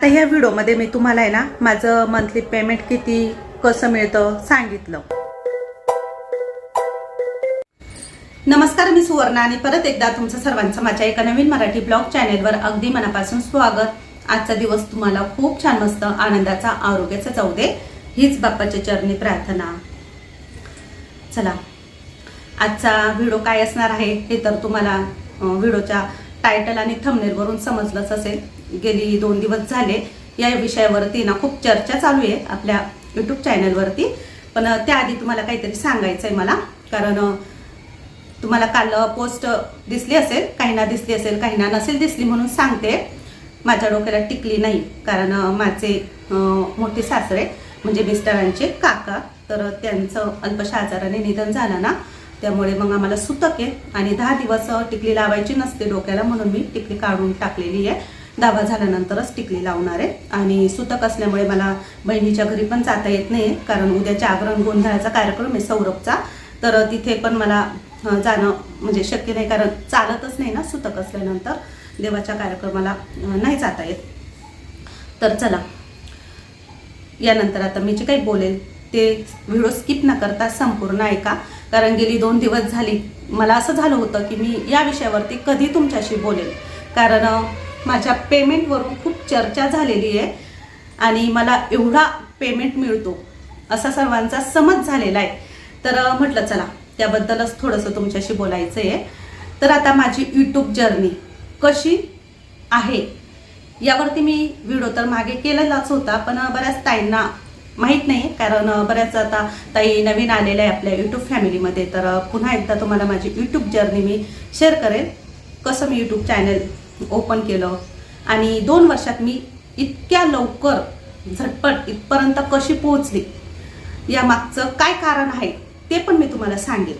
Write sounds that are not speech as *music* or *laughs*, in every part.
तर ह्या व्हिडिओमध्ये मी तुम्हाला आहे ना माझं मंथली पेमेंट किती कसं मिळतं सांगितलं. नमस्कार मी सुवर्णा आणि परत एकदा तुमचं सर्वांचं माझ्या एका नवीन मराठी ब्लॉग चॅनेलवर अगदी मनापासून स्वागत. आजचा दिवस तुम्हाला खूप छान मस्त आनंदाचा आरोग्याचा जाऊ दे हीच बाप्पाच्या चरणी प्रार्थना. चला आजचा व्हिडिओ काय असणार आहे हे तर तुम्हाला व्हिडिओच्या टायटल आणि थंबनेलवरून समजलंच असेल. गेली दोन दिवस झाले. या विषयावरती ना खूप चर्चा चालू आहे आपल्या यूट्यूब चॅनलवरती पण त्याआधी तुम्हाला काहीतरी सांगायचं आहे मला. कारण तुम्हाला काल पोस्ट दिसली असेल काहींना दिसली असेल काहींना नसेल दिसली म्हणून सांगते. माझ्या डोक्याला टिकली नाही. कारण माझे मोठे सासरे म्हणजे मिस्टरांचे काका तर त्यांचं अल्पशा आजाराने निधन झालं ना. त्यामुळे मग आम्हाला सुतक आहे आणि दहा दिवस टिकली लावायची नसते डोक्याला म्हणून मी टिकली काढून टाकलेली आहे. दावा झाल्यानंतरच टिकली लावणार आहे. आणि सुतक असल्यामुळे मला बहिणीच्या घरी पण जाता येत नाही कारण उद्याच्या आगरण गोंधळाचा कार्यक्रम आहे सौरभचा. तर तिथे पण मला जाणं म्हणजे शक्य नाही कारण चालतच नाही ना सुतक असल्यानंतर. देवाच्या कार्यक्रमाला नाही जाता येत. तर चला यानंतर आता मी जे काही बोलेल ते व्हिडिओ स्किप न करता संपूर्ण ऐका. कारण गेली दोन दिवस झाली. मला असं झालं होतं की मी या विषयावरती कधी तुमच्याशी बोलेल कारण माझ्या पेमेंटवरून खूप चर्चा झालेली आहे आणि मला एवढा पेमेंट मिळतो असा सर्वांचा समज झालेला आहे. तर म्हटलं चला त्याबद्दलच थोडंसं तुमच्याशी बोलायचं आहे. तर आता माझी यूट्यूब जर्नी कशी आहे? यावरती मी व्हिडिओ तर मागे केलेलाच होता पण बऱ्याच ताईंना माहीत नाही कारण बऱ्याच आता ताई नवीन आलेल्या आहे आपल्या यूट्यूब फॅमिलीमध्ये तर पुन्हा एकदा तुम्हाला माझी यूट्यूब जर्नी मी शेअर करेन. कसं मी यूट्यूब चॅनल ओपन केलं आणि दोन वर्षात मी इतक्या लवकर झटपट इथपर्यंत कशी पोहोचली या मागचं काय कारण आहे ते पण मी तुम्हाला सांगेन.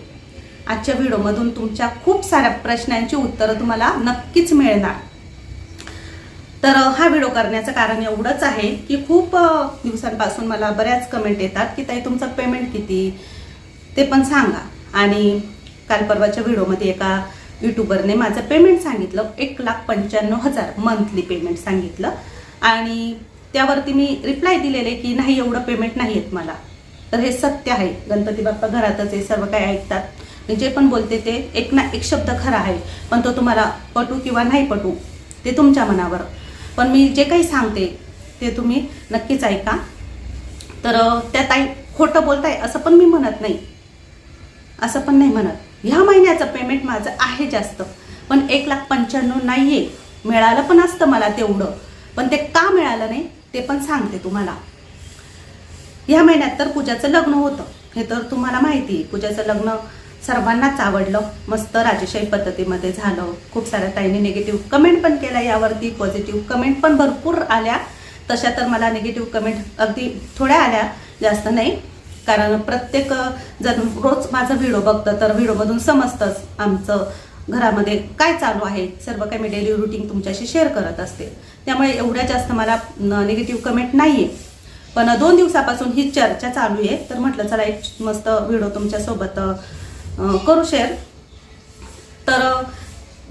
आजच्या व्हिडिओमधून तुमच्या खूप साऱ्या प्रश्नांची उत्तरं तुम्हाला नक्कीच मिळणार. तर हा व्हिडिओ करण्याचं कारण एवढंच आहे की खूप दिवसांपासून मला बऱ्याच कमेंट येतात की ताई तुमचं पेमेंट किती? ते पण सांगा. आणि काल परवाच्या व्हिडिओमध्ये एका युट्यूबरने माझं पेमेंट सांगितलं. एक लाख पंच्याण्णव हजार मंथली पेमेंट सांगितलं. आणि त्यावरती मी रिप्लाय दिलेले की नाही एवढं पेमेंट नाही येत मला. तर हे सत्य आहे. गणपती बाप्पा घरातच हे सर्व काही ऐकतात. मी जे पण बोलते ते एक ना एक शब्द खरा आहे. पण तो तुम्हाला पटू किंवा नाही पटू ते तुमच्या मनावर पण मी जे काही सांगते ते तुम्ही नक्कीच ऐका. तर त्या ताई खोटं बोलताय असं पण मी म्हणत नाही. असं पण नाही म्हणत. ह्या महिन्याचं पेमेंट माझं आहे जास्त. पण एक लाख पंच्याण्णव नाही आहे मिळालं पण असतं मला तेवढं. पण ते का मिळालं नाही ते पण सांगते तुम्हाला. ह्या महिन्यात तर पूजाचं लग्न होतं. हे तर तुम्हाला माहिती आहे. पूजाचं लग्न सर्वांनाच आवडलं. मस्त राजेशाही पद्धतीमध्ये झालं. खूप साऱ्या ताईंनी निगेटिव्ह कमेंट पण केला यावरती. पॉझिटिव्ह कमेंट पण भरपूर आल्या. तशा तर मला निगेटिव्ह कमेंट अगदी थोड्या आल्या. जास्त नाही. कारण प्रत्येक जर रोज माझा व्हिडिओ बघतं तर व्हिडिओमधून समजतंच आमचं घरामध्ये काय चालू आहे. सर्व काही मी डेली रुटीन तुमच्याशी शेअर करत असते. त्यामुळे एवढ्या जास्त मला निगेटिव्ह कमेंट नाही आहे पण दोन दिवसापासून ही चर्चा चालू आहे. तर म्हटलं चला एक मस्त व्हिडिओ तुमच्यासोबत करू शेअर तर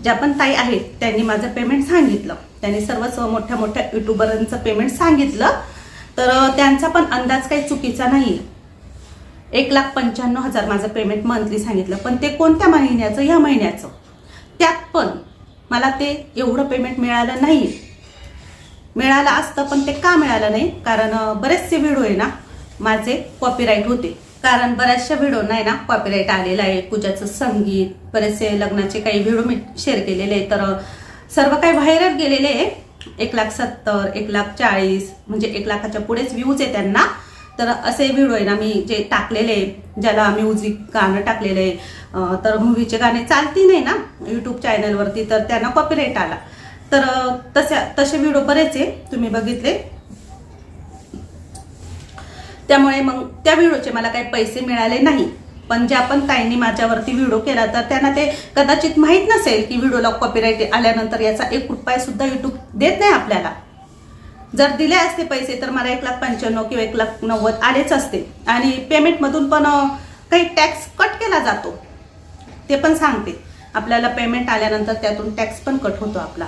ज्या पण ताई आहेत त्यांनी माझं पेमेंट सांगितलं. त्यांनी सर्वच मोठ्या मोठ्या युट्यूबरांचं पेमेंट सांगितलं. तर त्यांचा पण अंदाज काही चुकीचा नाही एक लाख पंच्याण्णव हजार माझं पेमेंट मंथली सांगितलं. पण ते कोणत्या महिन्याचं? ह्या महिन्याचं. त्यात पण मला ते एवढं पेमेंट मिळालं नाही मिळालं असतं पण ते का मिळालं नाही? कारण बरेचसे व्हिडिओ आहे ना माझे कॉपीराईट होते. कारण बऱ्याचशा व्हिडिओ नाही ना कॉपीराईट आलेला आहे. पूजाचं संगीत बरेचसे लग्नाचे काही व्हिडिओ मी शेअर केलेले आहे तर सर्व काही व्हायरल गेलेले आहे. एक लाख सत्तर एक लाख चाळीस म्हणजे एक लाखाच्या पुढेच व्ह्यूज आहे त्यांना. तर असे व्हिडिओ आहे ना मी जे टाकलेले आहे, ज्याला म्युझिक गाणं टाकलेलं आहे. तर मूवीचे गाणे चालती नाही ना यूट्यूब चॅनलवरती तर त्यांना कॉपीराईट आला. तर तसे तसे व्हिडिओ बरेच आहे. तुम्ही बघितले. त्यामुळे मग त्या व्हिडिओचे मला काही पैसे मिळाले नाही. पण ज्या पण ताईंनी माझ्यावरती व्हिडिओ केला तर त्यांना ते कदाचित माहीत नसेल की व्हिडिओला कॉपीराईट आल्यानंतर याचा एक रुपया सुद्धा युट्यूब देत नाही आपल्याला. जर दिले असते पैसे तर मला एक लाख पंच्याण्णव किंवा एक लाख नव्वद आलेच असते. आणि पेमेंटमधून पण काही टॅक्स कट केला जातो. ते पण सांगते. आपल्याला पेमेंट आल्यानंतर त्यातून टॅक्स पण कट होतो आपला.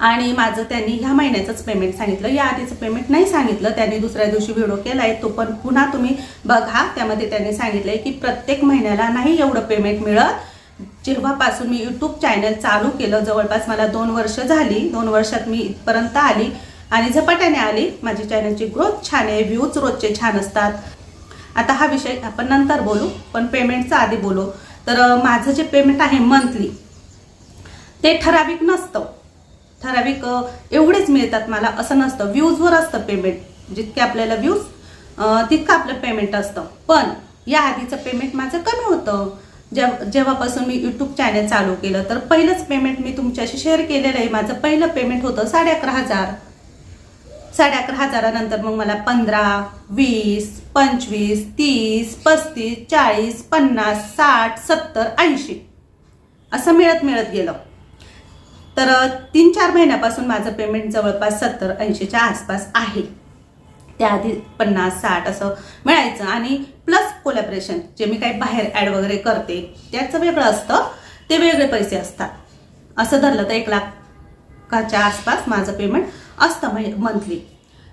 आणि माझं त्यांनी ह्या महिन्याचंच पेमेंट सांगितलं. या आधीचं पेमेंट नाही सांगितलं. त्यांनी दुसऱ्या दिवशी व्हिडिओ केला आहे तो पण पुन्हा तुम्ही बघा. त्यामध्ये त्यांनी सांगितलंय की प्रत्येक महिन्याला नाही एवढं पेमेंट मिळत. जेव्हापासून मी यूट्यूब चॅनल चालू केलं जवळपास मला दोन वर्ष झाली. दोन वर्षात मी इथपर्यंत आली. आणि झपाट्याने आली. माझी चॅनलची ग्रोथ छान आहे. व्ह्यूज रोजचे छान असतात. आता हा विषय आपण नंतर बोलू. पण पेमेंटचा आधी बोलू. तर माझं जे पेमेंट आहे मंथली ते ठराविक नसतं. ठराविक एवढेच मिळतात मला. असं नसतं. व्ह्यूजवर असतं पेमेंट जितके आपल्याला व्ह्यूज तितकं आपलं पेमेंट असतं. पण या आधीचं पेमेंट माझं कमी होतं. जेव्हा जेव्हापासून मी यूट्यूब चॅनल चालू केलं तर पहिलंच पेमेंट मी तुमच्याशी शेअर केलेलं आहे. माझं पहिलं पेमेंट होतं साडे अकरा हजार. साडे अकरा हजारानंतर मग मला पंधरा वीस पंचवीस तीस पस्तीस चाळीस पन्नास साठ सत्तर ऐंशी असं मिळत मिळत गेलं. तर तीन चार महिन्यापासून माझं पेमेंट जवळपास सत्तर ऐंशीच्या आसपास आहे. त्याआधी पन्नास साठ असं मिळायचं आणि प्लस कोलॅबरेशन जे मी काही बाहेर ॲड वगैरे करते त्याचं वेगळं असतं ते वेगळे पैसे असतात. असं धरलं तर एक लाखाच्या आसपास माझं पेमेंट असतं मंथली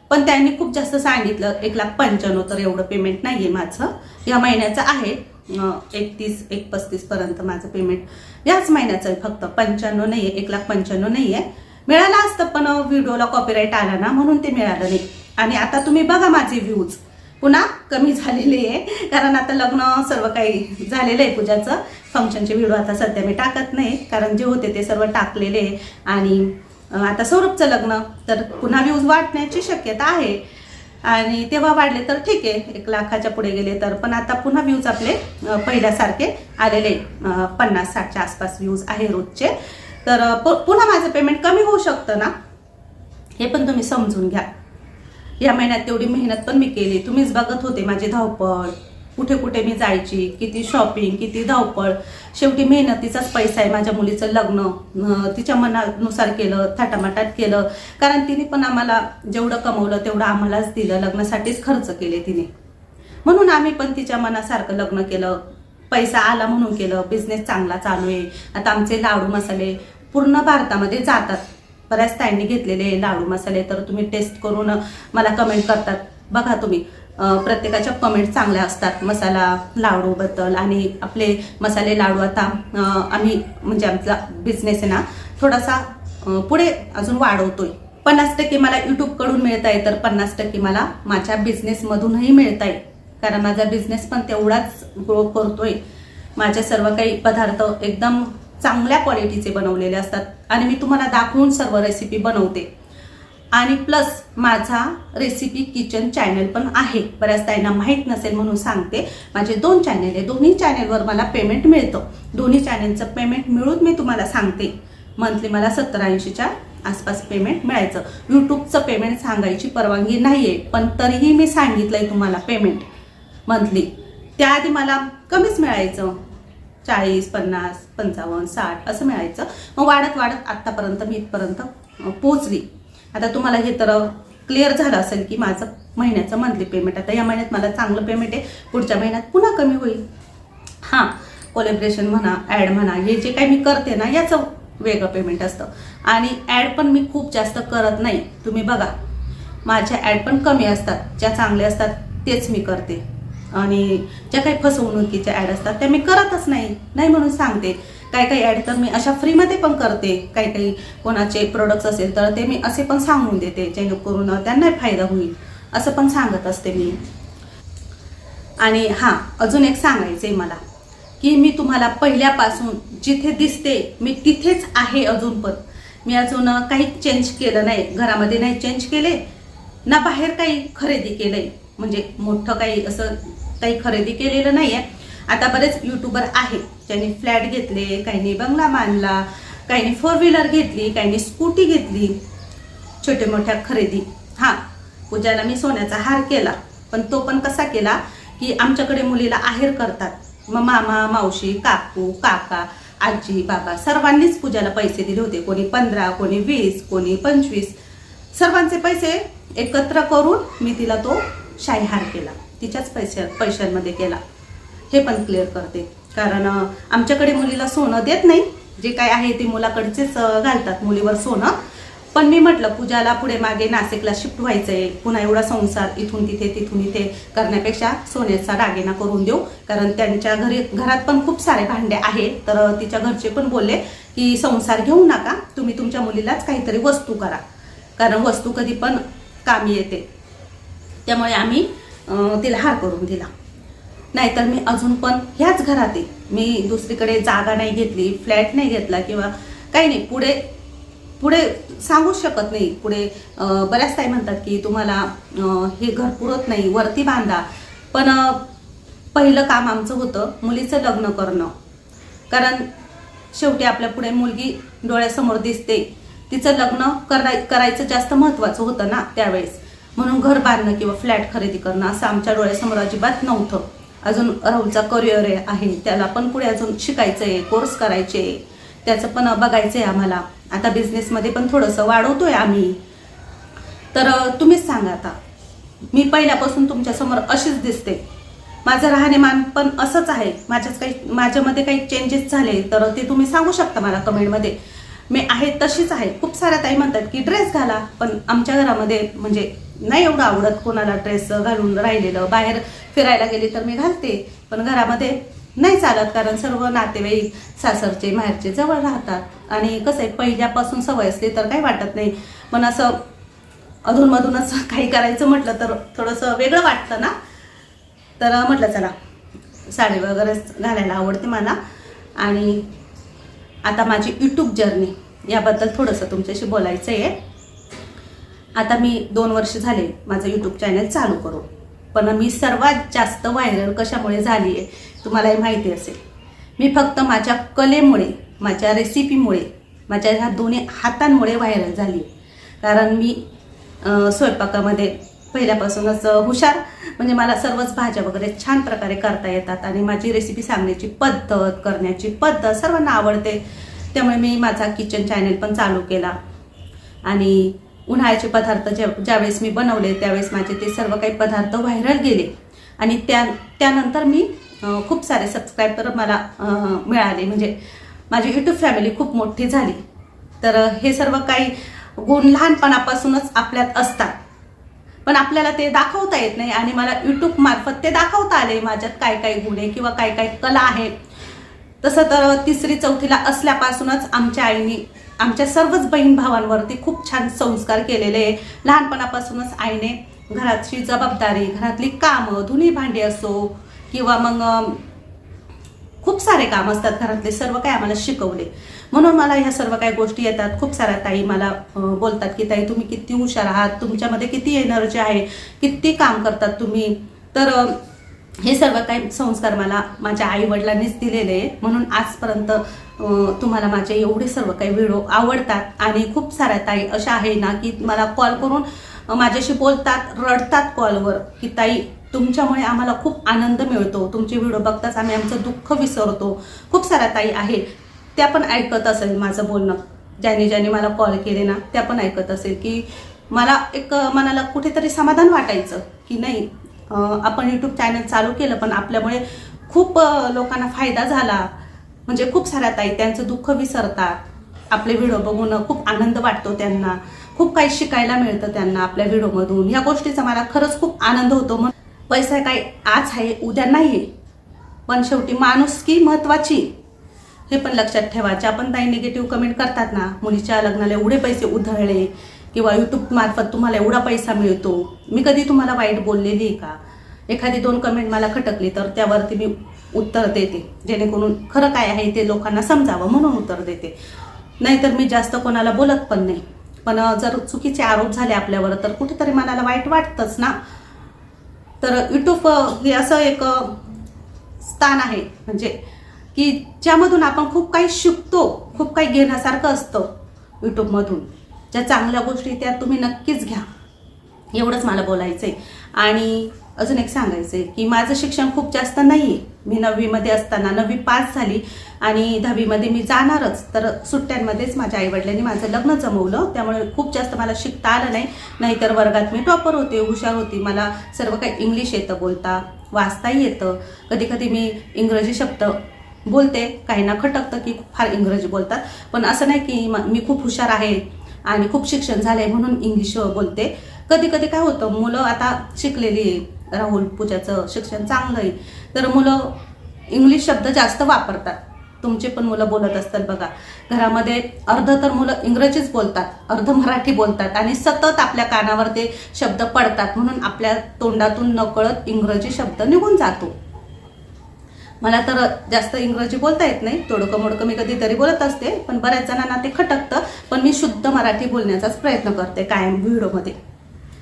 पण त्यांनी खूप जास्त सांगितलं एक लाख पंच्याण्णव तर एवढं पेमेंट नाही आहे माझं. या महिन्याचं आहे. एकतीस एक पस्तीस पर्यंत माझं पेमेंट याच महिन्याचं आहे फक्त. पंच्याण्णव नाही आहे एक लाख पंच्याण्णव नाही आहे मिळालं असतं पण व्हिडिओला कॉपीराईट आला ना म्हणून ते मिळालं नाही. आणि आता तुम्ही बघा माझे व्ह्यूज पुन्हा कमी झालेले आहे. कारण आता लग्न सर्व काही झालेलं आहे पूजाचं. फंक्शनचे व्हिडिओ आता सध्या मी टाकत नाही. कारण जे होते ते सर्व टाकलेले आहे. आणि आता सौरभचं लग्न. तर पुन्हा व्ह्यूज वाटण्याची शक्यता आहे. आणि तेव्हा वाढले तर ठीक आहे एक लाखाच्या पुढे गेले तर. पण आता पुन्हा व्ह्यूज आपले पहिल्यासारखे आलेले पन्नास साठच्या आसपास व्ह्यूज आहे रोजचे. तर पुन्हा माझं पेमेंट कमी होऊ शकतं ना? हे पण तुम्ही समजून घ्या. या महिन्यात तेवढी मेहनत पण मी केली. तुम्हीच बघत होते माझी धावपळ. कुठे कुठे मी जायची किती शॉपिंग किती धावपळ. शेवटी मेहनतीचाच पैसा आहे माझ्या मुलीचं लग्न. तिच्या मनानुसार केलं थाटामाटात केलं. कारण तिने पण आम्हाला जेवढं कमवलं तेवढं आम्हालाच दिलं. लग्नासाठीच खर्च केले तिने. म्हणून आम्ही पण तिच्या मनासारखं लग्न केलं. पैसा आला म्हणून केलं. बिझनेस चांगला चालू आहे. आता आमचे लाडू मसाले पूर्ण भारतामध्ये जातात. बऱ्याच ताईंनी घेतलेले लाडू मसाले तर तुम्ही टेस्ट करून मला कमेंट करतात. बघा तुम्ही. प्रत्येकाच्या कमेंट चांगल्या असतात. मसाला लाडूबद्दल आणि आपले मसाले लाडू आता आम्ही म्हणजे आमचा बिझनेस आहे ना थोडासा पुढे अजून वाढवतोय. पन्नास टक्के मला यूट्यूबकडून मिळत आहे तर पन्नास टक्के मला माझ्या बिझनेसमधूनही मिळत आहे. कारण माझा बिझनेस पण तेवढाच ग्रो करतोय. माझे सर्व काही पदार्थ एकदम चांगल्या क्वालिटीचे बनवलेले असतात. आणि मी तुम्हाला दाखवून सर्व रेसिपी बनवते. आणि प्लस माझा रेसिपी किचन चॅनल पण आहे. बऱ्याच त्यांना माहीत नसेल म्हणून सांगते. माझे दोन चॅनल आहे. दोन्ही चॅनलवर मला पेमेंट मिळतं. दोन्ही चॅनलचं पेमेंट मिळून मी तुम्हाला सांगते. मंथली मला सत्तर ऐंशीच्या आसपास पेमेंट मिळायचं. यूट्यूबचं पेमेंट सांगायची परवानगी नाही आहे पण तरीही मी सांगितलंय तुम्हाला पेमेंट मंथली त्याआधी मला कमीच मिळायचं. चाळीस पन्नास पंचावन्न साठ असं मिळायचं. मग वाढत वाढत आत्तापर्यंत मी इथपर्यंत पोचली आता तुम्हाला हे तर क्लिअर झालं असेल की माझं महिन्याचं मंथली पेमेंट आता या महिन्यात मला चांगलं पेमेंट आहे. पुढच्या महिन्यात पुन्हा कमी होईल. हां कोलेब्रेशन म्हणा ॲड म्हणा हे जे काही मी करते ना याचं वेगळं पेमेंट असतं. आणि ॲड पण मी खूप जास्त करत नाही. तुम्ही बघा माझ्या ॲड पण कमी असतात. ज्या चांगल्या असतात तेच मी करते. आणि ज्या काही फसवणुकीच्या ॲड असतात त्या मी करतच नाही. नाही म्हणून सांगते. काही काही ॲड तर मी अशा फ्रीमध्ये पण करते. काही काही कोणाचे प्रोडक्ट्स असेल तर ते मी असे पण सांगून देते. जेणेकरून त्यांनाही फायदा होईल. असं पण सांगत असते मी. आणि हां अजून एक सांगायचं आहे मला की मी तुम्हाला पहिल्यापासून जिथे दिसते मी तिथेच आहे अजून पण. मी अजून काही चेंज केलं नाही. घरामध्ये नाही चेंज केले ना बाहेर काही खरेदी केलं आहे म्हणजे मोठं काही असं काही खरेदी केलेलं नाही आहे आता बरेच युट्यूबर आहे ज्यांनी फ्लॅट घेतले काहींनी बंगला बांधला काहींनी फोर व्हीलर घेतली काहींनी स्कूटी घेतली छोट्या मोठ्या खरेदी. हां पूजाला मी सोन्याचा हार केला पण तो पण कसा केला की आमच्याकडे मुलीला आहेर करतात. मग मामा मावशी काकू काका आजी बाबा सर्वांनीच पूजाला पैसे दिले होते. कोणी पंधरा कोणी वीस कोणी पंचवीस. सर्वांचे पैसे एकत्र करून मी तिला तो शाहीहार केला. तिच्याच पैसे पैशांमध्ये केला. हे पण क्लिअर करते. कारण आमच्याकडे मुलीला सोनं देत नाही. जे काय आहे ते मुलाकडचेच घालतात मुलीवर सोनं. पण मी म्हटलं पूजाला पुढे मागे नाशिकला शिफ्ट व्हायचं आहे पुन्हा एवढा संसार इथून तिथे तिथून इथे करण्यापेक्षा सोन्याचा दागिना करून देऊ. कारण त्यांच्या घरी घरात पण खूप सारे भांडे आहेत. तर तिच्या घरचे पण बोलले की संसार घेऊ नका. तुम्ही तुमच्या मुलीलाच काहीतरी वस्तू करा. कारण वस्तू कधी पण कामी येते. त्यामुळे आम्ही तिला हार करून दिला. नाहीतर मी अजून पण ह्याच घरात आहे. मी दुसरीकडे जागा नाही घेतली फ्लॅट नाही घेतला किंवा काही नाही. पुढे पुढे सांगूच शकत नाही. पुढे बऱ्याच ताई म्हणतात की तुम्हाला हे घर पुरत नाही वरती बांधा. पण पहिलं काम आमचं होतं मुलीचं लग्न करणं. कारण शेवटी आपल्या पुढे मुलगी डोळ्यासमोर दिसते. तिचं लग्न कराय करायचं जास्त महत्त्वाचं होतं ना त्यावेळेस. म्हणून घर बांधणं किंवा फ्लॅट खरेदी करणं असं आमच्या डोळ्यासमोर अजिबात नव्हतं. अजून राहुलचा करिअर आहे त्याला पण पुढे अजून शिकायचं आहे कोर्स करायचे त्याचं पण बघायचं आहे आम्हाला. आता बिझनेसमध्ये पण थोडंसं वाढवतोय आम्ही. तर तुम्हीच सांगा आता. मी पहिल्यापासून तुमच्यासमोर अशीच दिसते. माझं राहणेमान पण असंच आहे. माझ्याच काही माझ्यामध्ये काही चेंजेस झाले तर ते तुम्ही सांगू शकता मला कमेंटमध्ये. मी आहे तशीच आहे. खूप साऱ्या ताई म्हणतात की ड्रेस घाला. पण आमच्या घरामध्ये म्हणजे नाही एवढं आवडत कोणाला ड्रेस घालून राहिलेलं. बाहेर फिरायला गेली तर मी घालते. पण घरामध्ये नाही चालत कारण सर्व नातेवाईक सासरचे माहेरचे जवळ राहतात. आणि कसं आहे पहिल्यापासून सवय असली तर काही वाटत नाही. पण असं अधूनमधूनच काही करायचं म्हटलं तर थोडंसं वेगळं वाटतं ना? तर म्हटलं चला साडी वगैरे घालायला आवडते मला. आणि आता माझी यूट्यूब जर्नी याबद्दल थोडंसं तुमच्याशी बोलायचं आहे आता मी दोन वर्ष झाले माझं यूट्यूब चॅनल चालू करू. पण मी सर्वात जास्त व्हायरल कशामुळे झाली आहे तुम्हालाही माहिती असेल. मी फक्त माझ्या कलेमुळे माझ्या रेसिपीमुळे माझ्या ह्या दोन्ही हातांमुळे व्हायरल झाली कारण मी स्वयंपाकामध्ये पहिल्यापासूनच हुशार म्हणजे मला सर्वच भाज्या वगैरे छान प्रकारे करता येतात आणि माझी रेसिपी सांगण्याची पद्धत करण्याची पद्धत सर्वांना आवडते. त्यामुळे मी माझा किचन चॅनल पण चालू केला. आणि उन्हाळ्याचे पदार्थ ज्या ज्यावेळेस मी बनवले त्यावेळेस माझे ते सर्व काही पदार्थ व्हायरल गेले. आणि त्या त्यानंतर मी खूप सारे सबस्क्रायबर मला मिळाले. म्हणजे माझी यूट्यूब फॅमिली खूप मोठी झाली. तर हे सर्व काही गुण लहानपणापासूनच आपल्यात असतात. पण आपल्याला ते दाखवता येत नाही आणि मला यूट्यूब मार्फत ते दाखवता आले माझ्यात काय काय गुण आहे किंवा काय काय कला आहे. तसं तर तिसरी चौथीला असल्यापासूनच आमच्या आईने आमच्या सर्वच बहीण भावांवरती खूप छान संस्कार केलेले आहे. लहानपणापासूनच आईने घराची जबाबदारी घरातली कामं धुणी भांडी असो किंवा मग खूप सारे काम असतात घरातले सर्व काही आम्हाला शिकवले. म्हणून मला ह्या सर्व काही गोष्टी येतात. खूप साऱ्या ताई मला बोलतात की ताई तुम्ही किती हुशार आहात? तुमच्यामध्ये किती एनर्जी आहे? किती काम करतात तुम्ही? तर हे सर्व काही संस्कार मला माझ्या आईवडिलांनीच दिलेले आहे म्हणून आजपर्यंत तुम्हाला माझे एवढे सर्व काही व्हिडिओ आवडतात आणि खूप साऱ्या ताई अशा आहे ना की मला कॉल करून माझ्याशी बोलतात रडतात कॉलवर की ताई तुमच्यामुळे आम्हाला खूप आनंद मिळतो. तुमचे व्हिडिओ बघताच आम्ही आमचं दुःख विसरतो. खूप साऱ्या ताई आहेत. त्या पण ऐकत असेल माझं बोलणं. ज्याने ज्याने मला कॉल केले ना त्या पण ऐकत असेल की मला एक मनाला कुठेतरी समाधान वाटायचं की नाही आपण यूट्यूब चॅनल चालू केलं पण आपल्यामुळे खूप लोकांना फायदा झाला. म्हणजे खूप साऱ्या ताई त्यांचं दुःख विसरतात. आपले व्हिडिओ बघून खूप आनंद वाटतो त्यांना. खूप काही शिकायला मिळतं त्यांना आपल्या व्हिडिओमधून या गोष्टीचा मला खरंच खूप आनंद होतो. मग पैसा काय आज आहे उद्या नाही पण शेवटी माणुसकी महत्वाची? हे पण लक्षात ठेवा. ज्या पण ताई निगेटिव्ह कमेंट करतात ना मुलीच्या लग्नाला एवढे पैसे उधळले किंवा यूट्यूबमार्फत तुम्हाला एवढा पैसा मिळतो. मी कधी तुम्हाला वाईट बोललेली आहे का? एखादी दोन कमेंट मला खटकली तर त्यावरती मी उत्तर देते. जेणेकरून खरं काय आहे ते लोकांना समजावं म्हणून उत्तर देते. नाहीतर मी जास्त कोणाला बोलत पण नाही. पण जर चुकीचे आरोप झाले आपल्यावर तर कुठेतरी मनाला वाईट वाटतंच ना? तर यूट्यूब हे असं एक स्थान आहे. म्हणजे की ज्यामधून आपण खूप काही शिकतो खूप काही घेण्यासारखं असतं यूट्यूबमधून ज्या चांगल्या गोष्टी त्या तुम्ही नक्कीच घ्या. एवढंच मला बोलायचं आहे आणि अजून एक सांगायचं आहे की माझं शिक्षण खूप जास्त नाही आहे मी नववीमध्ये असताना नववी पास झाली आणि दहावीमध्ये मी जाणारच. तर सुट्ट्यांमध्येच माझ्या आईवडिलांनी माझं लग्न जमवलं. त्यामुळे खूप जास्त मला शिकता आलं नाही. नाहीतर वर्गात मी टॉपर होते हुशार होती. मला सर्व काही इंग्लिश येतं बोलता वाचताही येतं. कधी कधी मी इंग्रजी शब्द बोलते. काहींना खटकतं की फार इंग्रजी बोलतात. पण असं नाही की मी खूप हुशार आहे. आणि खूप शिक्षण झालंय म्हणून इंग्लिश बोलते. कधी कधी काय होतं मुलं आता शिकलेली आहे. राहुल पूजाचं शिक्षण चांगलं आहे. तर मुलं इंग्लिश शब्द जास्त वापरतात. तुमचे पण मुलं बोलत असतात बघा. घरामध्ये अर्ध तर मुलं इंग्रजीच बोलतात अर्ध मराठी बोलतात आणि सतत आपल्या कानावर ते शब्द पडतात म्हणून आपल्या तोंडातून नकळत इंग्रजी शब्द निघून जातो. मला तर जास्त इंग्रजी बोलता येत नाही. तोडकं मोडकं मी कधीतरी बोलत असते पण बऱ्याच जणांना ते खटकतं पण मी शुद्ध मराठी बोलण्याचाच प्रयत्न करते कायम व्हिडिओमध्ये.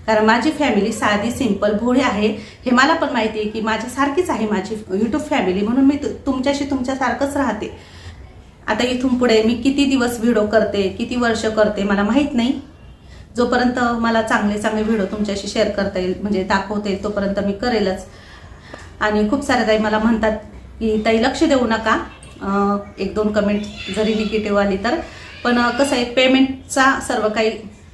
कारण माझी फॅमिली साधी सिंपल भोळी आहे. हे मला पण माहिती आहे की माझ्यासारखीच आहे माझी यूट्यूब फॅमिली म्हणून मी तु- तुमच्याशी तुमच्यासारखंच राहते. आता इथून पुढे मी किती दिवस व्हिडिओ करते किती वर्ष करते मला माहीत नाही. जोपर्यंत मला चांगले चांगले व्हिडिओ तुमच्याशी शेअर करता येईल म्हणजे दाखवता येईल तोपर्यंत मी करेलच. आणि खूप साऱ्या ताई मला म्हणतात की ताई लक्ष देऊ नका. एक दोन कमेंट जरी निगेटिव्ह आली तर. पण कसं आहे पेमेंटचा सर्व काही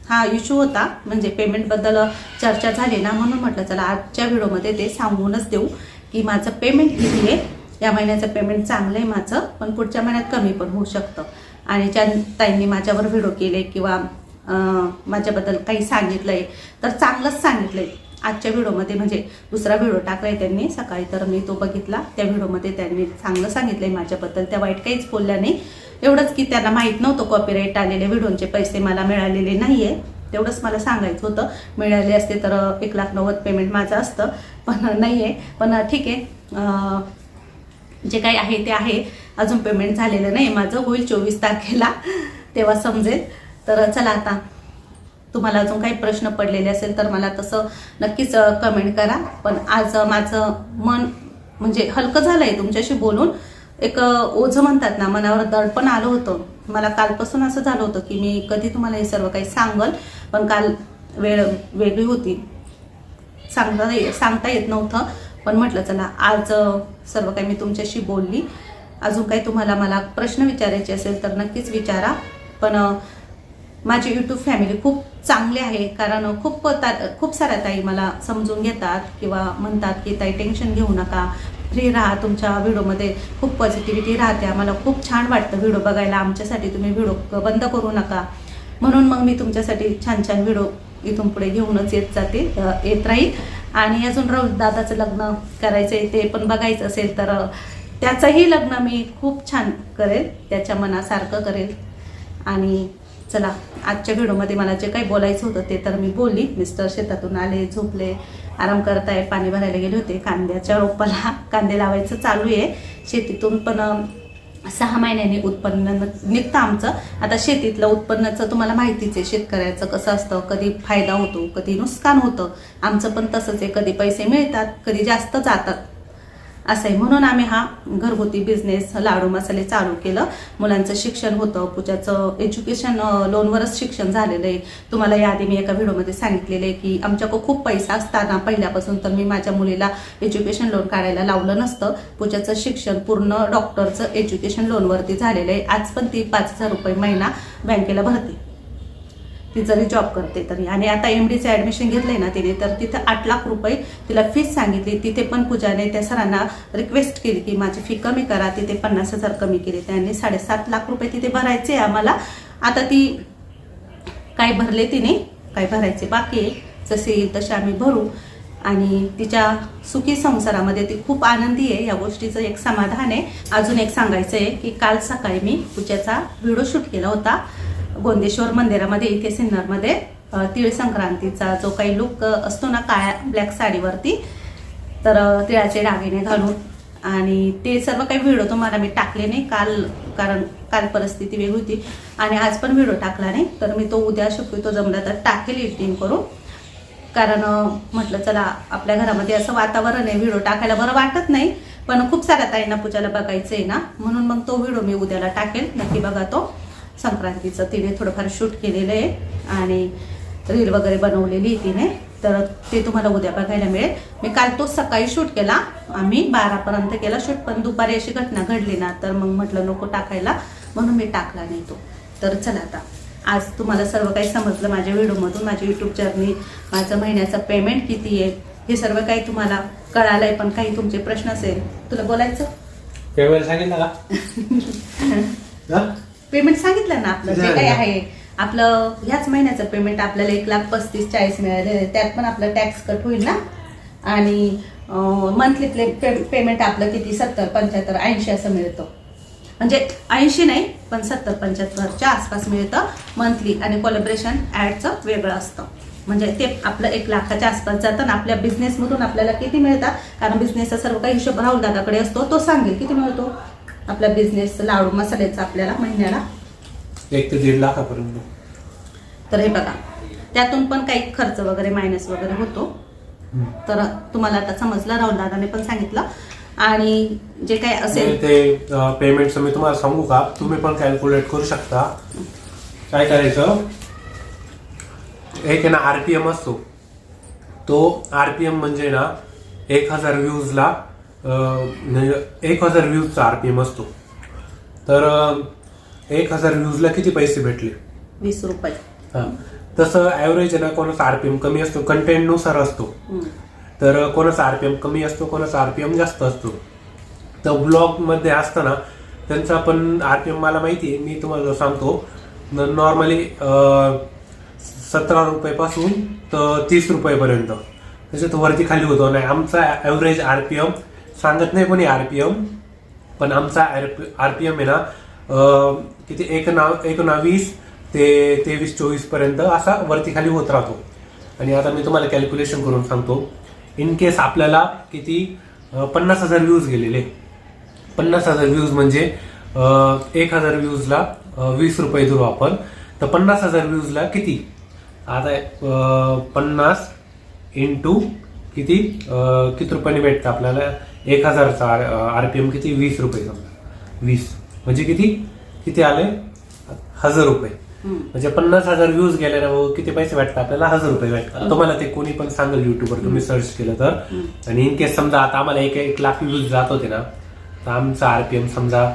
हा इश्यू होता. म्हणजे पेमेंटबद्दल चर्चा झाली ना म्हणून म्हटलं चला आजच्या व्हिडिओमध्ये ते सांगूनच देऊ की माझं पेमेंट किती आहे. या महिन्याचं पेमेंट चांगलं आहे माझं पण पुढच्या महिन्यात कमी पण होऊ शकतं. आणि ज्या ताईंनी माझ्यावर व्हिडिओ केले किंवा माझ्याबद्दल काही सांगितलं आहे तर चांगलंच सांगितलं आहे आजच्या व्हिडिओमध्ये म्हणजे दुसरा व्हिडिओ टाकलाय त्यांनी सकाळी तर मी तो बघितला. त्या व्हिडिओमध्ये त्यांनी चांगलं सांगितलंय माझ्याबद्दल. त्या वाईट काहीच बोलल्या नाही. एवढंच की त्यांना माहीत नव्हतं कॉपीराईट आलेले व्हिडिओचे पैसे मला मिळालेले नाही आहे तेवढंच मला सांगायचं होतं. मिळाले असते तर एक लाख नव्वद पेमेंट माझं असतं पण नाही आहे पण ठीक. आहे जे काही आहे ते आहे. अजून पेमेंट झालेलं नाही. माझं होईल चोवीस तारखेला. तेव्हा समजेल. तर चला आता. तुम्हाला अजून काही प्रश्न पडलेले असेल तर मला तसं नक्कीच कमेंट करा. पण आज माझं मन म्हणजे हलकं झालं आहे तुमच्याशी बोलून. एक ओझं म्हणतात ना मनावर दडपण आलं होतं. मला कालपासून असं झालं होतं की मी कधी तुम्हाला हे सर्व काही सांगल पण काल वेळ वेगळी होती. सांगता सांगता येत नव्हतं. पण म्हटलं चला आज सर्व काही मी तुमच्याशी बोलली. अजून काही तुम्हाला मला प्रश्न विचारायचे असेल तर नक्कीच विचारा. पण माझी यूट्यूब फॅमिली खूप चांगली आहे कारण खूप ता खूप साऱ्या ताई मला समजून घेतात किंवा म्हणतात की ताई टेन्शन घेऊ नका. फ्री राहा तुमच्या व्हिडिओमध्ये खूप पॉझिटिव्हिटी राहते. आम्हाला खूप छान वाटतं व्हिडिओ बघायला. आमच्यासाठी तुम्ही व्हिडिओ बंद करू नका. म्हणून मग मी तुमच्यासाठी छान छान व्हिडिओ इथून पुढे घेऊनच येत जाते येत राहील. आणि अजून राहुल दादाचं लग्न करायचं आहे ते पण बघायचं असेल तर त्याचंही लग्न मी खूप छान करेल. त्याच्या मनासारखं करेल. आणि चला आजच्या व्हिडिओमध्ये मला जे काही बोलायचं होतं ते तर मी बोलली. मिस्टर शेतातून आले झोपले आराम करताय पाणी भरायला गेले होते. कांद्याच्या रोपाला कांदे लावायचं चालू आहे. शेतीतून पण सहा महिन्यांनी उत्पन्न निघतं आमचं. आता शेतीतलं उत्पन्नाचं तुम्हाला माहितीच आहे शेतकऱ्याचं कसं असतं कधी फायदा होतो कधी नुकसान होतं. आमचं पण तसंच आहे कधी पैसे मिळतात कधी जास्त जातात. असं आहे म्हणून आम्ही हा घरगुती बिझनेस लाडू मसाले चालू केलं. मुलांचं शिक्षण होतं पूजाचं एज्युकेशन लोनवरच शिक्षण झालेलं आहे. तुम्हाला याआधी मी एका व्हिडिओमध्ये सांगितलेलं आहे की आमच्याकडं खूप पैसा असताना पहिल्यापासून तर मी माझ्या मुलीला एज्युकेशन लोन काढायला लावलं नसतं. पूजाचं शिक्षण पूर्ण डॉक्टरचं एज्युकेशन लोनवरती झालेलं आहे. आज पण ती पाच हजार रुपये महिना बँकेला भरते. ती जरी जॉब करते तरी. आणि आता एम डीचं ॲडमिशन घेतले ना तिने तर तिथं आठ लाख रुपये तिला फीस सांगितली. तिथे पण पूजाने त्या सरांना रिक्वेस्ट केली की माझी फी कमी करा तिथे पन्नास हजार कमी केली. त्यांनी साडेसात लाख रुपये तिथे भरायचे आम्हाला. आता ती काय भरले तिने? काय भरायचे बाकी आहे. जसे येईल तसे आम्ही भरू. आणि तिच्या सुखी संसारामध्ये ती खूप आनंदी आहे. या गोष्टीचं एक समाधान आहे. अजून एक सांगायचं आहे की काल सकाळी मी पूजाचा व्हिडिओ शूट केला होता. गोंदेश्वर मंदिरामध्ये इथे सिन्नरमध्ये तिळ संक्रांतीचा जो काही लुक असतो ना काळ्या ब्लॅक साडीवरती तर तिळाचे दागिने घालून आणि ते सर्व काही व्हिडिओ तुम्हाला मी टाकले नाही काल कारण काल परिस्थिती वेगळी होती आणि आज पण व्हिडिओ टाकला नाही. तर मी तो उद्या शक्यतो जमला तर टाकेल एडिटिंग करून. कारण म्हटलं चला आपल्या घरामध्ये असं वातावरण आहे व्हिडिओ टाकायला बरं वाटत नाही. पण खूप साऱ्या ताईंना पूजाला बघायचं आहे ना म्हणून मग तो व्हिडिओ मी उद्याला टाकेल. नक्की बघा तो. संक्रांतीचं तिने थोडंफार शूट केलेलं आहे आणि रील वगैरे बनवलेली आहे तिने. तर ते तुम्हाला उद्या बघायला मिळेल. मी काल तो सकाळी शूट केला. आम्ही बारापर्यंत केला शूट पण दुपारी अशी घटना घडली ना तर मग म्हटलं नको टाकायला. म्हणून मी टाकला नाही तो. तर चला आता. आज तुम्हाला सर्व काही समजलं माझ्या व्हिडिओमधून माझी यूट्यूब जर्नी माझं महिन्याचं पेमेंट किती आहे हे सर्व काही तुम्हाला कळालंय पण काही तुमचे प्रश्न असेल तुला बोलायचं? सांगितलं का? *laughs* पेमेंट सांगितलं ना आपलं जे काही आहे. आपलं ह्याच महिन्याचं पेमेंट आपल्याला एक लाख पस्तीस चाळीस मिळालेलं आहे त्यात पण आपलं टॅक्स कट होईल ना? आणि मंथली पेमेंट आपलं किती? सत्तर पंच्याहत्तर ऐंशी असं मिळतं. म्हणजे ऐंशी नाही पण सत्तर पंच्याहत्तरच्या आसपास मिळतं मंथली आणि कोलॅबरेशन ॲडचं वेगळं असतं. म्हणजे ते आपलं एक लाखाच्या आसपास जातं आपल्या बिझनेसमधून आपल्याला किती मिळतात? कारण बिझनेसचा सर्व काही हिशोब राहुल दादाकडे असतो तो सांगेल. किती मिळतो? आपला बिझनेस लाडू मसाल्याचा आपल्याला महिन्याला एक ते दीड लाखापर्यंत. तर हे बघा त्यातून पण काही खर्च वगैरे मायनस वगैरे होतो. तर तुम्हाला आता समजलं राहुल दादाने पण सांगितलं. आणि जे काही असेल आणि ते पेमेंटचं मी तुम्हाला सांगू का? तुम्ही पण कॅल्क्युलेट करू शकता. काय करायचं? एक आहे ना आरपीएम असतो. तो आरपीएम म्हणजे ना एक हजार व्ह्यूजला म्हणजे एक हजार व्ह्यूजचा आरपीएम असतो. तर एक हजार व्ह्यूजला किती पैसे भेटले? वीस रुपये. हा. तसं ॲव्हरेज आहे ना कोणाचा आरपीएम कमी असतो कंटेंटनुसार असतो. तर कोणाचा आरपीएम कमी असतो कोणाचा आरपीएम जास्त असतो. तर ब्लॉगमध्ये असताना त्यांचा पण आरपीएम मला माहिती आहे मी तुम्हाला सांगतो. नॉर्मली सतरा रुपयापासून तर तीस रुपयेपर्यंत. त्याच्यात वरती खाली होतो. नाही आमचा ॲव्हरेज आरपीएम सांगत नाही कोणी आरपीएम पण आमचा आरपीएम आहे ना अं, एक एकना एकोणावीस ते तेवीस चोवीसपर्यंत असा वरती खाली होत राहतो. आणि आता मी तुम्हाला कॅल्क्युलेशन करून सांगतो. इन केस आपल्याला किती पन्नास हजार व्ह्यूज गेलेले. पन्नास हजार व्ह्यूज म्हणजे एक हजार व्ह्यूजला वीस रुपये धरू आपण. तर पन्नास हजार व्ह्यूजला किती? आता पन्नास इंटू किती किती रुपयाने भेटतं आपल्याला? एक हजारचा आरपीएम किती? वीस रुपये समजा. वीस. म्हणजे किती? किती आले? हजार रुपये. म्हणजे पन्नास हजार व्ह्यूज गेले ना किती पैसे भेटतात? आपल्याला हजार रुपये भेटतात. तुम्हाला ते कोणी पण सांगेल युट्यूबवर तुम्ही सर्च केलं तर. आणि इन केस समजा आता आम्हाला एक एक लाख व्ह्यूज जात होते ना तर आमचा आरपीएम समजा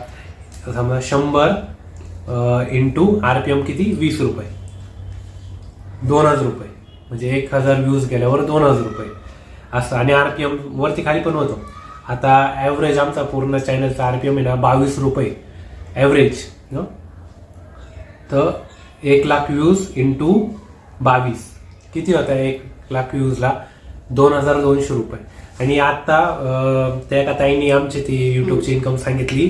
समजा शंभर इंटू आरपीएम किती? वीस रुपये. दोन हजार रुपये. म्हणजे एक हजार व्ह्यूज गेल्यावर दोन हजार रुपये. असं. आणि आरपीएम वरती खाली पण होतो. आता ॲव्हरेज आमचा पूर्ण चॅनलचा आरपीएम आहे ना बावीस रुपये. ॲव्हरेज तर एक लाख व्ह्यूज इंटू बावीस. किती होता एक लाख व्ह्यूजला दोन हजार दोनशे रुपये. आणि आता त्या एका ताईंनी आमची ती युट्यूबची इन्कम सांगितली.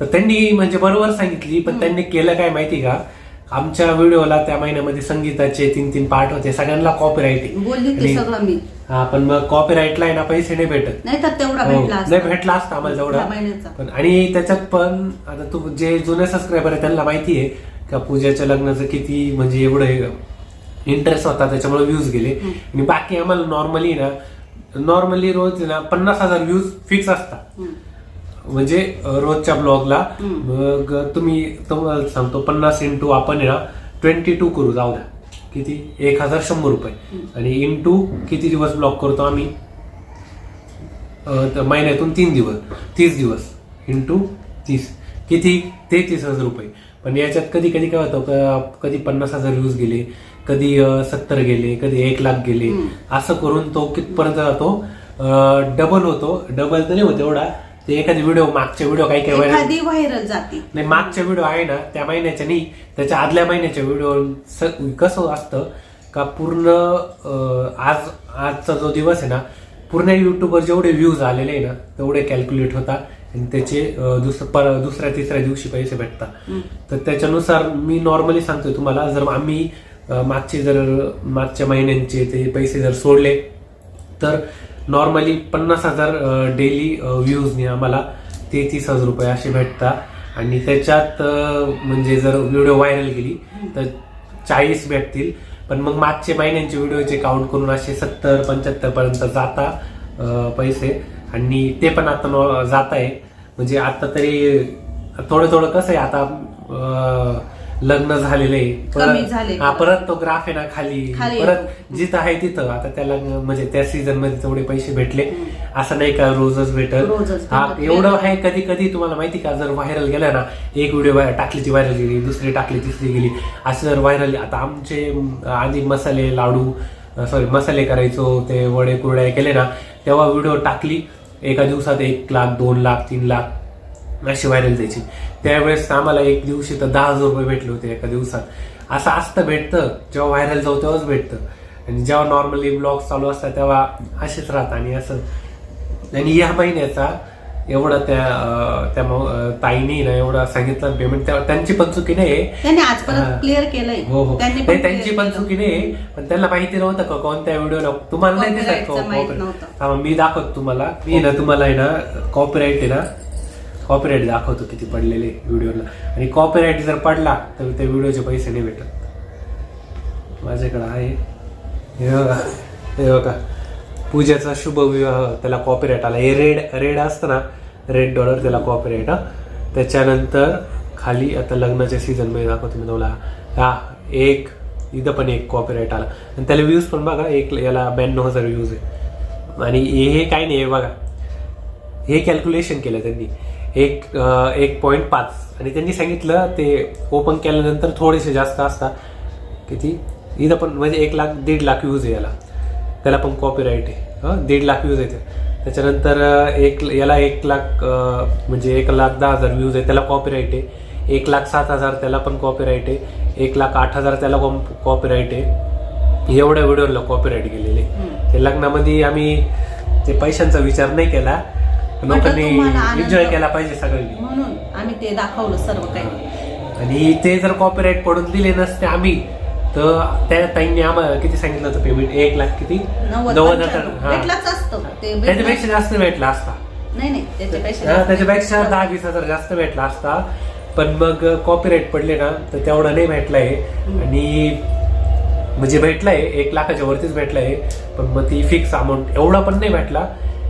तर त्यांनी म्हणजे बरोबर सांगितली पण त्यांनी केलं काय माहिती का? आमच्या व्हिडिओला त्या महिन्यामध्ये संगीताचे तीन तीन पार्ट होते सगळ्यांना कॉपीराईट सगळं मी. हा पण मग कॉपीराईटला आहे ना पैसे नाही भेटत. नाही तर तेवढा हो, भेटला असता. नाही भेटला असता आम्हाला जेवढा महिन्याचा. पण आणि त्याच्यात पण आता तू जे जुने सबस्क्रायबर आहे त्यांना माहिती आहे का पूजाच्या लग्नाचं किती म्हणजे एवढं इंटरेस्ट होता त्याच्यामुळे व्ह्यूज गेले. आणि बाकी आम्हाला नॉर्मली ना नॉर्मली रोज ना पन्नास हजार व्ह्यूज फिक्स असतात. हम्म. म्हणजे अं, रोजच्या ब्लॉगला मग तुम्ही तुम्हाला सांगतो पन्नास इंटू आपण आहे ना ट्वेंटी टू करू जाऊ द्या. किती? एक हजार शंभर रुपये. आणि इंटू किती दिवस ब्लॉग करतो आम्ही? महिन्यातून तीन दिवस तीस दिवस. इंटू तीस. किती? तेहतीस हजार रुपये. पण याच्यात कधी कधी काय होतं कधी पन्नास हजार व्ह्यूज गेले कधी सत्तर गेले कधी एक लाख गेले. असं करून तो कितपर्यंत जातो? डबल होतो. डबल तर नाही होत एवढा. ते एखादी व्हिडिओ मागचे व्हिडिओ काही काही व्हायरल एखादी व्हायरल जाते. नाही मागच्या व्हिडिओ आहे ना त्या महिन्याच्या नाही त्याच्या आदल्या महिन्याच्या व्हिडिओ कसं असतं का पूर्ण अं, आज आजचा जो दिवस आहे ना पूर्ण युट्यूबवर जेवढे व्ह्यूज आलेले आहे ना तेवढे कॅल्क्युलेट होता आणि त्याचे अं, दुसरं पर दुसऱ्या तिसऱ्या दिवशी पैसे भेटतात. तर त्याच्यानुसार मी नॉर्मली सांगतोय तुम्हाला जर आम्ही अं, मागचे जर मागच्या महिन्यांचे ते पैसे जर सोडले तर नॉर्मली पन्नास हजार डेली व्ह्यूजने आम्हाला तेहतीस हजार रुपये असे भेटतात. आणि त्याच्यात म्हणजे जर व्हिडिओ व्हायरल गेली तर चाळीस भेटतील. पण मग मागचे महिन्यांचे व्हिडिओचे काउंट करून असे सत्तर पंच्याहत्तर पर्यंत जाता पैसे. आणि ते पण आता जात आहे. म्हणजे आता तरी थोडं थोडं कसं आहे आता लग्न झालेलं. परत हा, परत तो ग्राफ आहे ना खाली. परत जिथं आहे तिथं. आता त्याला म्हणजे त्या सीझनमध्ये तेवढे पैसे भेटले. असं नाही का रोजच रोजच हा. एवढं आहे कधी कधी तुम्हाला माहिती का? जर व्हायरल गेला ना एक व्हिडिओ टाकली ती व्हायरल गेली दुसरी टाकली तिसरी गेली. असं जर व्हायरल आता आमचे आधी मसाले लाडू सॉरी मसाले करायचो ते वडे कुरड्या केले ना तेव्हा व्हिडिओ टाकली. एका दिवसात एक लाख दोन लाख तीन लाख. अशी व्हायरल द्यायची. त्यावेळेस आम्हाला एक दिवशी तर दहा हजार रुपये भेटले होते एका दिवसात. असं असतं भेटतं जेव्हा व्हायरल जाऊ तेव्हाच भेटतं. आणि जेव्हा नॉर्मली ब्लॉग चालू असतात तेव्हा असेच राहतात आणि असं. आणि या महिन्याचा एवढा त्या त्या ताईने ना एवढा सांगितलं पेमेंट त्यांची पण चुकी नाही क्लिअर केलंय. हो हो. त्यांची पण. चुकी नाही पण त्यांना माहिती नव्हतं का कोणत्या व्हिडिओला तुम्हाला नाही दिसत. हा, मी दाखवतो तुम्हाला. मी ना तुम्हाला आहे ना कॉपीराईट आहे ना कॉपीराईट दाखवतो किती पडलेले व्हिडिओला. आणि कॉपीराईट जर पडला तर त्या व्हिडिओचे पैसे नाही भेटत. माझ्याकडं आहे. हे बघा हे बघा. पूजेचा शुभ विवाह त्याला कॉपीराईट आला. हे रेड रेड असतं ना रेड डॉलर त्याला कॉपीराईट हा. त्याच्यानंतर खाली आता लग्नाच्या सीझनमध्ये दाखवतो मी तुम्हाला. हा एक इथं पण एक कॉपीराईट आला. आणि त्याला व्ह्यूज पण बघा एक याला ब्याण्णव हजार व्ह्यूज आहे. आणि हे हे काय नाही हे बघा. हे कॅल्क्युलेशन केलं त्यांनी. एक एक पॉईंट पाच. आणि त्यांनी सांगितलं ते ओपन केल्यानंतर थोडेसे जास्त असतात. किती? इथं पण म्हणजे एक लाख दीड लाख व्ह्यूज आहे याला. त्याला पण कॉपीराईट आहे. हं? दीड लाख व्ह्यूज येते त्याच्यानंतर एक याला एक लाख म्हणजे एक लाख दहा हजार व्ह्यूज आहे त्याला कॉपीराईट आहे. एक लाख सात हजार त्याला पण कॉपीराईट आहे. एक लाख आठ हजार त्याला कॉपीराईट आहे. एवढ्या व्हिडिओला कॉपीराईट गेलेले. ते लग्नामध्ये आम्ही ते पैशांचा विचार नाही केला. लोकांनी एन्जॉय केला पाहिजे सगळ्यांनी. म्हणून आम्ही ते दाखवलं सर्व काही. आणि ते जर कॉपीराईट पडून दिले नसते आम्ही तर त्या ताईंनी आम्हाला किती सांगितलं होतं पेमेंट एक लाख किती? नव्वद. हजार. हा. भेटलाच असतं. ते भेटलं- त्याच्यापेक्षा जास्त भेटला असता. नाही नाही त्याच्यापेक्षा हा, जास्त त्याच्यापेक्षा. दहा वीस हजार जास्त भेटला असता. पण मग कॉपीराईट पडले ना तर तेवढा नाही भेटलाय. आणि म्हणजे भेटलाय एक लाखाच्या वरतीच भेटलाय. पण मग ती फिक्स अमाऊंट एवढा पण नाही भेटला.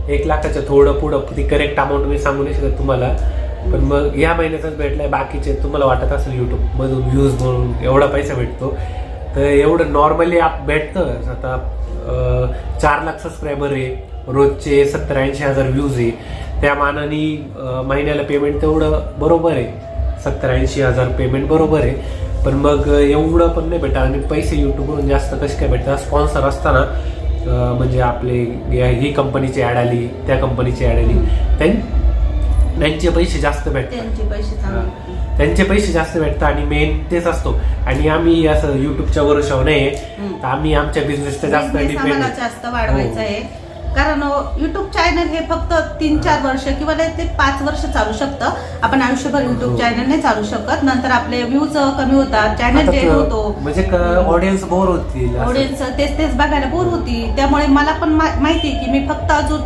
एक लाखाच्या थोडं पुढं ती करेक्ट अमाऊंट मी सांगू नाही शकत तुम्हाला पण मग या महिन्याचाच भेटलाय बाकीचे तुम्हाला वाटत असेल युट्यूब मधून व्ह्यूज म्हणून एवढा पैसा भेटतो. तर एवढं नॉर्मली आप भेटतं. आता चार लाख सबस्क्रायबर आहे रोजचे सत्तर ऐंशी हजार व्ह्यूज आहे. त्या मानाने महिन्याला पेमेंट तेवढं बरोबर आहे. सत्तर ऐंशी हजार पेमेंट बरोबर आहे. पण मग एवढं पण नाही भेटत आणि पैसे युट्यूबवरून जास्त कसे काय भेटतात? स्पॉन्सर असताना म्हणजे आपले ही कंपनीची ऍड आली त्या कंपनीची ऍड आली. त्यां- त्यांचे पैसे जास्त भेटतात. त्यांचे पैसे चांगले त्यांचे पैसे जास्त भेटतात आणि मेन तेच असतो. आणि आम्ही असं युट्यूबच्या भरोशावर नाही. तर आम्ही आमच्या बिझनेसच्या जास्त डिपेंड जास्त वाढवायचं आहे. कारण युट्यूब चॅनल हे फक्त तीन चार वर्ष किंवा ते पाच वर्ष चालू शकतं. आपण आयुष्यभर युट्यूब हो. चॅनल नाही चालू शकत. नंतर आपले व्ह्यूज कमी होतात. चॅनल डेड होतो. म्हणजे ऑडियन्स बोर होतील असं. ऑडियन्स तेच तेच बघायला बोर होती. त्यामुळे मला पण माहिती आहे की मी फक्त अजून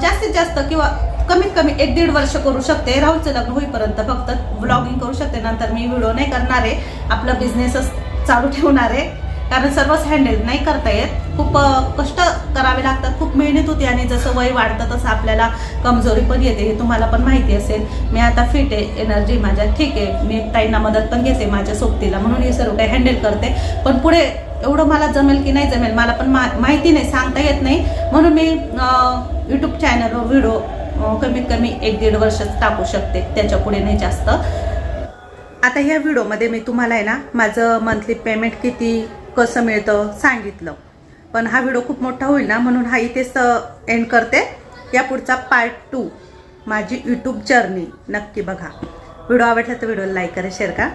जास्तीत जास्त किंवा कमीत कमी एक दीड वर्ष करू शकते. राहुलचं लग्न होईपर्यंत फक्त ब्लॉगिंग करू शकते. नंतर मी व्हिडिओ नाही करणार आहे. आपला बिझनेसच चालू ठेवणार आहे. कारण सर्वच हँडल नाही करता येत. खूप कष्ट करावे लागतात. खूप मेहनत होती आणि जसं वय वाढतं तसं आपल्याला कमजोरी पण येते हे तुम्हाला पण माहिती असेल. मी आता फिट आहे एनर्जी माझ्या ठीक आहे. मी ताईंना मदत पण घेते माझ्या सोबतीला. म्हणून हे सर्व काही हँडल करते. पण पुढे एवढं मला जमेल की नाही जमेल मला पण मा- माहिती नाही सांगता येत नाही. म्हणून मी यूट्यूब चॅनलवर व्हिडिओ कमीत कमी एक दीड वर्षच टाकू शकते. त्याच्या पुढे नाही जास्त. आता ह्या व्हिडिओमध्ये मी तुम्हाला आहे ना माझं मंथली पेमेंट किती कसं मिळतं सांगितलं. पण हा व्हिडिओ खूप मोठा होईल ना म्हणून हा इथेच एंड करते. या पुढचा पार्ट टू माझी यूट्यूब जर्नी नक्की बघा. व्हिडिओ आवडला तर व्हिडिओला लाईक करा शेअर करा.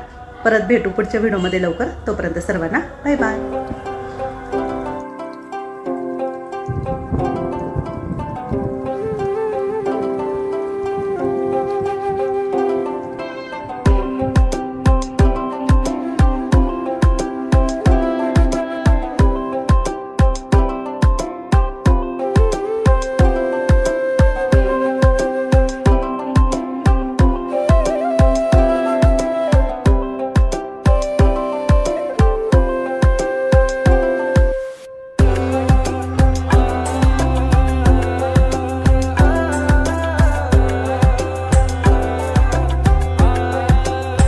परत भेटू पुढच्या व्हिडिओमध्ये लवकर. तोपर्यंत सर्वांना बाय बाय